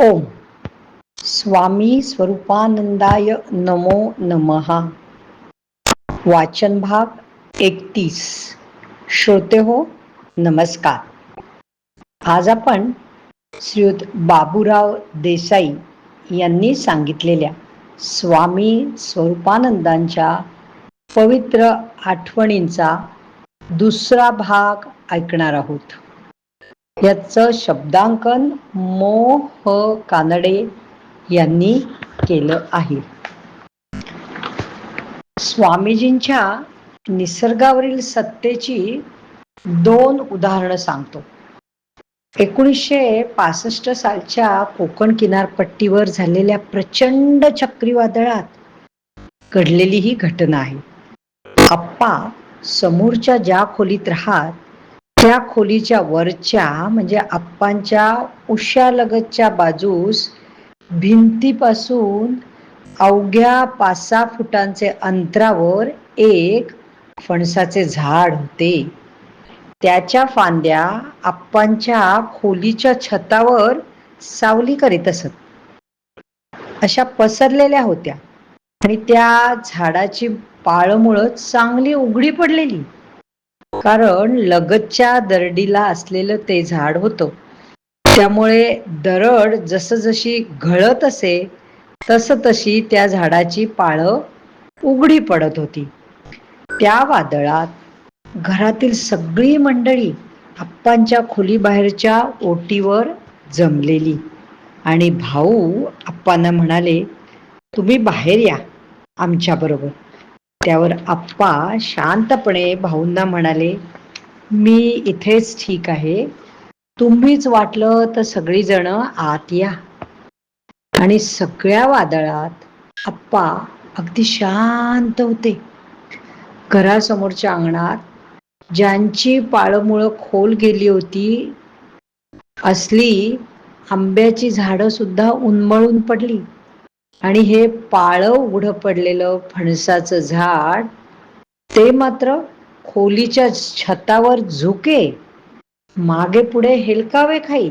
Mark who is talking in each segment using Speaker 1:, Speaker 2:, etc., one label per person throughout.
Speaker 1: ओम. स्वामी स्वरूपानंदाय नमो नमहा वाचन भाग एकतीस. श्रोते हो नमस्कार. आज आपण श्रीयुत बाबूराव देसाई यांनी सांगितलेल्या स्वामी स्वरूपानंदांच्या पवित्र आठवणींचा दुसरा भाग ऐकणार आहोत. याचं शब्दांकन मो ह कानडे यांनी केलं आहे. स्वामीजींच्या निसर्गावरील सत्तेची दोन उदाहरणं सांगतो. एकोणीसशे पासष्ट सालच्या कोकण किनारपट्टीवर झालेल्या प्रचंड चक्रीवादळात घडलेली ही घटना आहे. आप्पा समोरच्या ज्या खोलीत राहत त्या खोलीच्या वरच्या म्हणजे आप्पांच्या उशालगतच्या बाजूस भिंतीपासून अवघ्या पाच सहा फुटांचे अंतरावर एक फणसाचे झाड होते. त्याच्या फांद्या आप्पांच्या खोलीच्या छतावर सावली करीत असत. अशा पसरलेल्या होत्या. आणि त्या झाडाची पाळमुळं चांगली उघडी पडलेली. कारण लगतच्या दरडीला असलेलं ते झाड होतं. त्यामुळे दरड जस जशी घळत असे तस तशी त्या झाडाची पाळं उघडी पडत होती. त्या वादळात घरातील सगळी मंडळी आप्पांच्या खोलीबाहेरच्या ओटीवर जमलेली आणि भाऊ आप्पांना म्हणाले तुम्ही बाहेर या आमच्या बरोबर त्यावर आप्पा शांतपणे भाऊंना म्हणाले मी इथेच ठीक आहे. तुम्हीच वाटलं तर सगळीजण आत या. आणि सगळ्या वादळात आप्पा अगदी शांत होते. घरासमोरच्या अंगणात ज्यांची पाळमुळं खोल गेली होती असली आंब्याची झाडं सुद्धा उन्मळून पडली. आणि हे पाळं उघडं पडलेलं फणसाचं झाड ते मात्र खोलीच्या छतावर झुके. मागे पुढे हेलकावे खाई.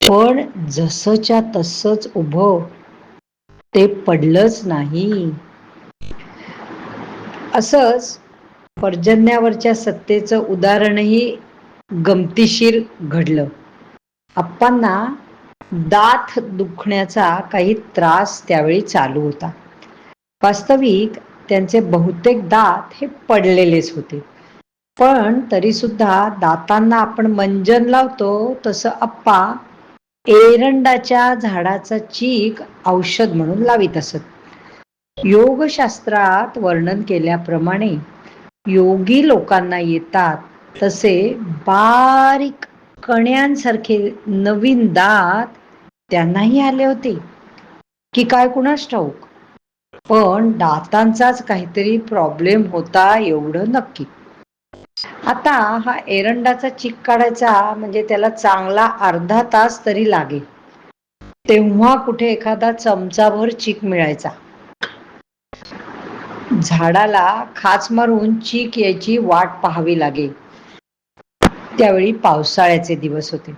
Speaker 1: पण जसच्या तसच उभं ते पडलंच नाही. असंच पर्जन्यावरच्या सत्तेचं उदाहरणही गमतीशीर घडलं. आप्पांना दात दुखण्याचा काही त्रास त्यावेळी चालू होता. वास्तविक त्यांचे बहुतेक दात हे पडलेलेच होते. पण तरी सुद्धा दातांना आपण मंजन लावतो तसं अप्पा एरंडाच्या झाडाचा चीक औषध म्हणून लावित असत. योगशास्त्रात वर्णन केल्याप्रमाणे योगी लोकांना येतात तसे बारीक कण्यांसारखे नवीन दात त्यांनाही आले होते. की काय कुणास ठाऊक? पण दातांचाच काहीतरी प्रॉब्लेम होता एवढं नक्की. आता हा एरंडाचा चिक काढायचा म्हणजे त्याला चांगला अर्धा तास तरी लागे तेव्हा कुठे एखादा चमचाभर चीक मिळायचा. झाडाला खाच मारून चीक यायची वाट पाहावी लागेल. त्यावेळी पावसाळ्याचे दिवस होते.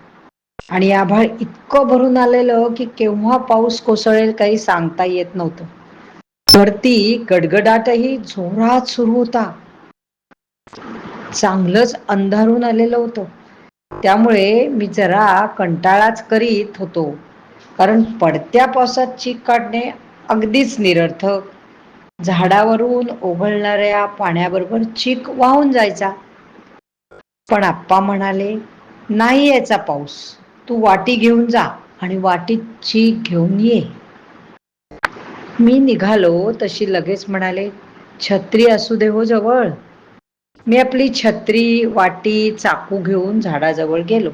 Speaker 1: आणि आभाळ इतकं भरून आलेलं की केव्हा पाऊस कोसळेल काही सांगता येत नव्हतं. वरती गडगडाटही जोरात सुरू होता. चांगलंच अंधारून आलेलं होतं. त्यामुळे मी जरा कंटाळाच करीत होतो. कारण पडत्या पावसात चीक काढणे अगदीच निरर्थक. झाडावरून ओघळणाऱ्या पाण्याबरोबर चीक वाहून जायचा. पण आप्पा म्हणाले नाही यायचा पाऊस. तू वाटी घेऊन जा आणि वाटीत चीक घेऊन ये. मी निघालो तशी लगेच म्हणाले छत्री असू दे हो जवळ. मी आपली छत्री वाटी चाकू घेऊन झाडाजवळ गेलो.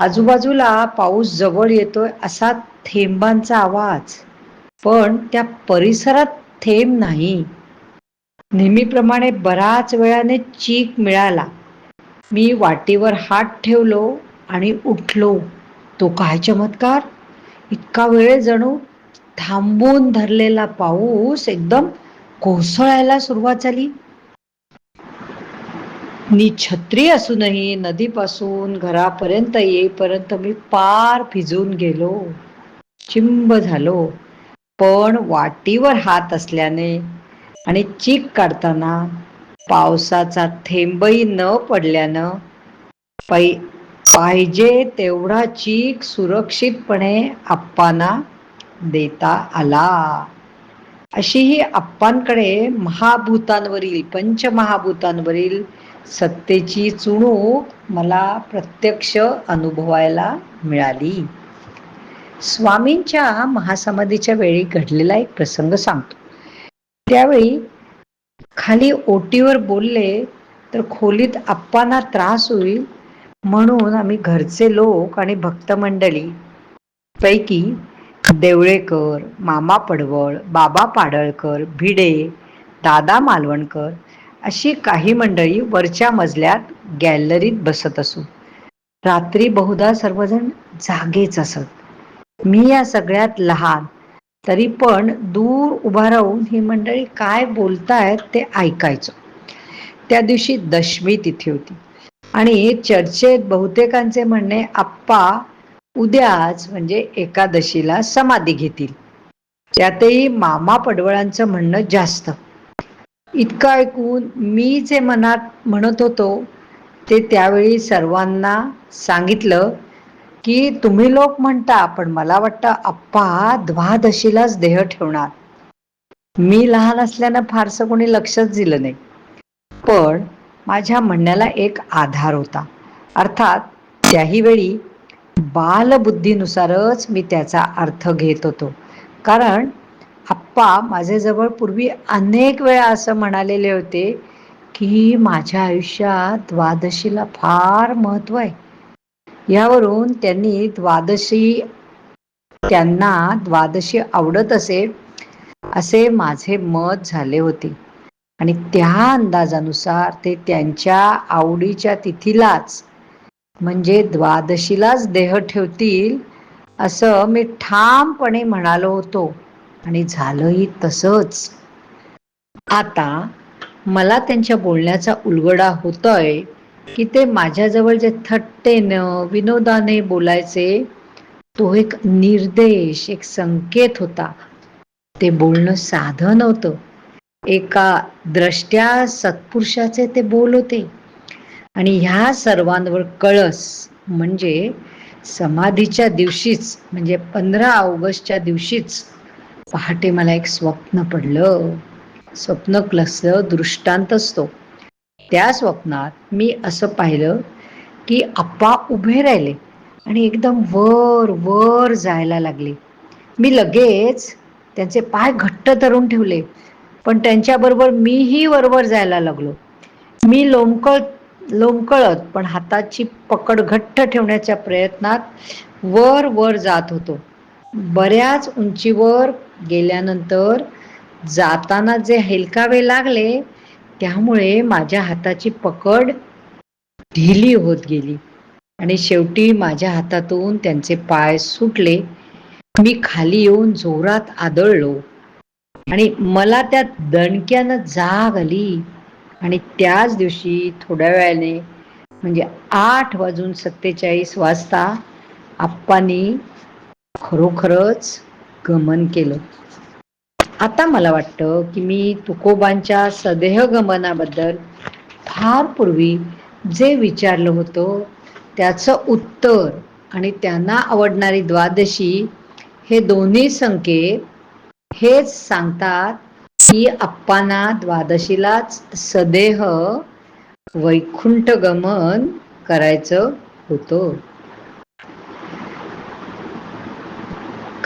Speaker 1: आजूबाजूला पाऊस जवळ येतोय असा थेंबांचा आवाज पण त्या परिसरात थेंब नाही. नेहमीप्रमाणे बराच वेळाने चीक मिळाला. मी वाटीवर हात ठेवलो आणि उठलो. तो काय चमत्कार? इतका वेळ जणू थांबून धरलेला पाऊस एकदम कोसळायला सुरुवात झाली. मी छत्री असूनही नदीपासून घरापर्यंत येईपर्यंत मी पार भिजून गेलो. चिंब झालो. पण वाटीवर हात असल्याने आणि चीक काढताना पावसाचा थेंबही न पडल्यानं पै पाहिजे तेवढा चीक सुरक्षितपणे आप्पांना देता आला. अशी ही आप्पांकडे महाभूतांवरील पंचमहाभूतांवरील सत्तेची चुणूक मला प्रत्यक्ष अनुभवायला मिळाली. स्वामींच्या महासमाधीच्या वेळी घडलेला एक प्रसंग सांगतो. त्यावेळी खाली ओटीवर बोलले तर खोलीत आप्पांना त्रास होईल म्हणून आम्ही घरचे लोक आणि भक्त मंडळी पैकी देवळेकर मामा पडवळ बाबा पाडळकर भिडे दादा मालवणकर अशी काही मंडळी वरच्या मजल्यात गॅलरीत बसत असू. रात्री बहुधा सर्वजण जागेच असत. मी या सगळ्यात लहान तरी पण दूर उभा राहून ही मंडळी काय बोलतायत ते ऐकायचं. त्या दिवशी दशमी तिथी होती. आणि चर्चेत बहुतेकांचे म्हणणे आप्पा उद्याच म्हणजे एकादशीला समाधी घेतील. त्यातही मामा पडवळांचं म्हणणं जास्त. इतकं ऐकून मी जे मनात म्हणत होतो ते त्यावेळी सर्वांना सांगितलं. की तुम्ही लोक म्हणता पण मला वाटतं आप्पा द्वादशीलाच देह ठेवणार. मी लहान असल्यानं फारसं कोणी लक्षच दिलं नाही. पण माझ्या म्हणण्याला एक आधार होता. अर्थात त्याही वेळी बालबुद्धीनुसारच मी त्याचा अर्थ घेत होतो. कारण आप्पा माझ्याजवळ पूर्वी अनेक वेळा असं म्हणालेले होते की माझ्या आयुष्यात द्वादशीला फार महत्त्व आहे. यावरून त्यांनी द्वादशी त्यांना द्वादशी आवडत असे असे माझे मत झाले होते. आणि त्या अंदाजानुसार ते त्यांच्या आवडीच्या तिथीलाच म्हणजे द्वादशीलाच देह ठेवतील असं मी ठामपणे म्हणालो होतो. आणि झालंही तसंच. आता मला त्यांच्या बोलण्याचा उलगडा होतोय की ते माझ्याजवळ जे थट्टेनं विनोदाने बोलायचे तो एक निर्देश एक संकेत होता. ते बोलणं साधं नव्हतं. एका द्रष्ट्या सत्पुरुषाचे ते बोल होते. आणि ह्या सर्वांवर कळस म्हणजे समाधीच्या दिवशीच म्हणजे पंधरा ऑगस्टच्या दिवशीच पहाटे मला एक स्वप्न पडलं. स्वप्न क्लस दृष्टांत असतो. त्या स्वप्नात मी असं पाहिलं की आप्पा उभे राहिले आणि एकदम वर वर जायला लागले. मी लगेच त्यांचे पाय घट्ट धरून ठेवले पण त्यांच्याबरोबर मीही वरवर जायला लागलो. मी लोंबकळत लोंबकळत पण हाताची पकड घट्ट ठेवण्याच्या प्रयत्नात वर वर जात होतो. बऱ्याच उंचीवर गेल्यानंतर जाताना जे हेलकावे लागले त्यामुळे माझ्या हाताची पकड ढिली होत गेली. आणि शेवटी माझ्या हातातून त्यांचे पाय सुटले. मी खाली येऊन जोरात आदळलो. आणि मला त्या दणक्यानं जाग आली. आणि त्याच दिवशी थोड्या वेळाने म्हणजे आठ वाजून सत्तेचाळीस वाजता आप्पांनी खरोखरच गमन केलं. आता मला वाटतं की मी तुकोबांच्या सदेह गमनाबद्दल फार पूर्वी जे विचारलं होतं त्याचं उत्तर आणि त्यांना आवडणारी द्वादशी हे दोन्ही संकेत हेच सांगतात की अप्पांना द्वादशीलाच सदेह वैकुंठ गमन करायचं होतं.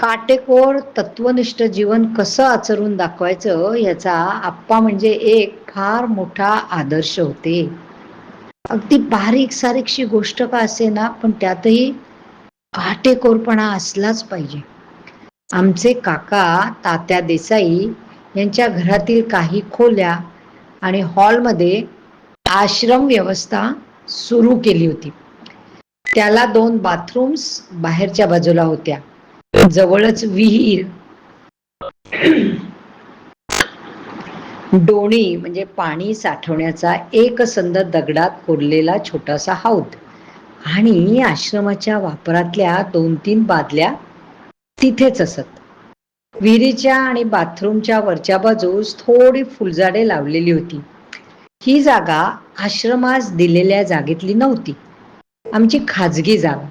Speaker 1: काटेकोर तत्वनिष्ठ जीवन कसं आचरून दाखवायचं याचा आप्पा म्हणजे एक फार मोठा आदर्श होते. अगदी बारीक सारीकशी गोष्ट का असे ना पण त्यातही काटेकोरपणा असलाच पाहिजे. आमचे काका तात्या देसाई यांच्या घरातील काही खोल्या आणि हॉलमध्ये आश्रम व्यवस्था सुरू केली होती. त्याला दोन बाथरूम्स बाहेरच्या बाजूला होत्या. जवळच विहीर. डोणी म्हणजे पाणी साठवण्याचा एक संद दगडात कोरलेला छोटासा हौद. आणि आश्रमाच्या वापरातल्या दोन तीन बादल्या तिथेच असत. विहिरीच्या आणि बाथरूमच्या वरच्या बाजूस थोडी फुलझाडे लावलेली होती. ही जागा आश्रमास दिलेल्या जागेतली नव्हती. आमची खाजगी जागा.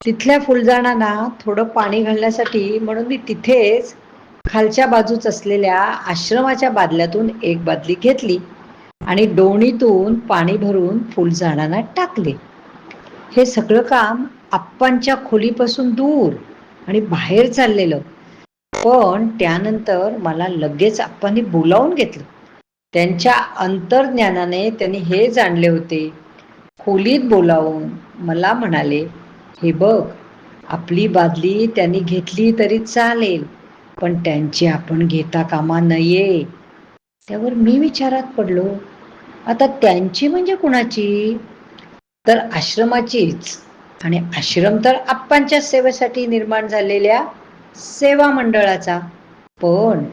Speaker 1: तिथल्या फुलझाडांना थोडं पाणी घालण्यासाठी म्हणून मी तिथेच खालच्या बाजूच असलेल्या आश्रमाच्या बादल्यातून एक बादली घेतली आणि दोणीतून पाणी भरून फुलझाडांना टाकले. हे सगळं काम आप्पांच्या खोलीपासून दूर आणि बाहेर चाललेलं. पण त्यानंतर मला लगेच आप्पांनी बोलावून घेतलं. त्यांच्या अंतर्ज्ञानाने त्यांनी हे जाणले होते. खोलीत बोलावून मला म्हणाले हे बघ आपली बादली त्यांनी घेतली तरी चालेल पण त्यांची आपण घेता कामा नये. त्यावर मी विचारात पडलो. आता त्यांची म्हणजे कुणाची? तर आश्रमाचीच. आणि आश्रम तर आप्पांच्या सेवेसाठी निर्माण झालेल्या सेवा मंडळाचा. पण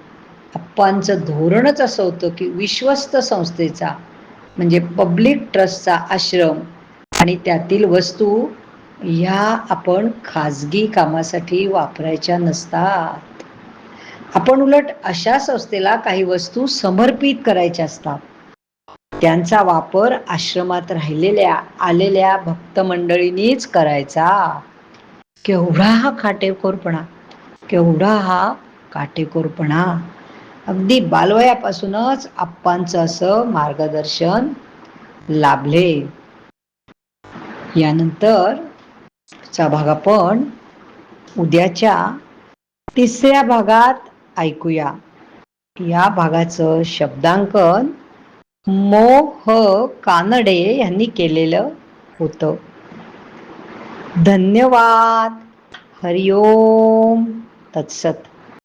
Speaker 1: आप्पांचं धोरणच असं होतं की विश्वस्त संस्थेचा म्हणजे पब्लिक ट्रस्टचा आश्रम आणि त्यातील वस्तू ह्या आपण खाजगी कामासाठी वापरायच्या नसतात. आपण उलट अशा संस्थेला काही वस्तू समर्पित करायच्या असतात. त्यांचा वापर आश्रमात राहिलेल्या आलेल्या भक्त मंडळींनीच करायचा. केवढा हा काटेकोरपणा केवढा हा काटेकोरपणा. अगदी बालवयापासूनच आप्पांचं असं मार्गदर्शन लाभले. यानंतर चा भाग आपण उद्याच्या तिसऱ्या भागात ऐकूया. या भागाचं शब्दांकन मो ह कानडे यांनी केलेलं होतं. धन्यवाद. हरिओम. तत्सत.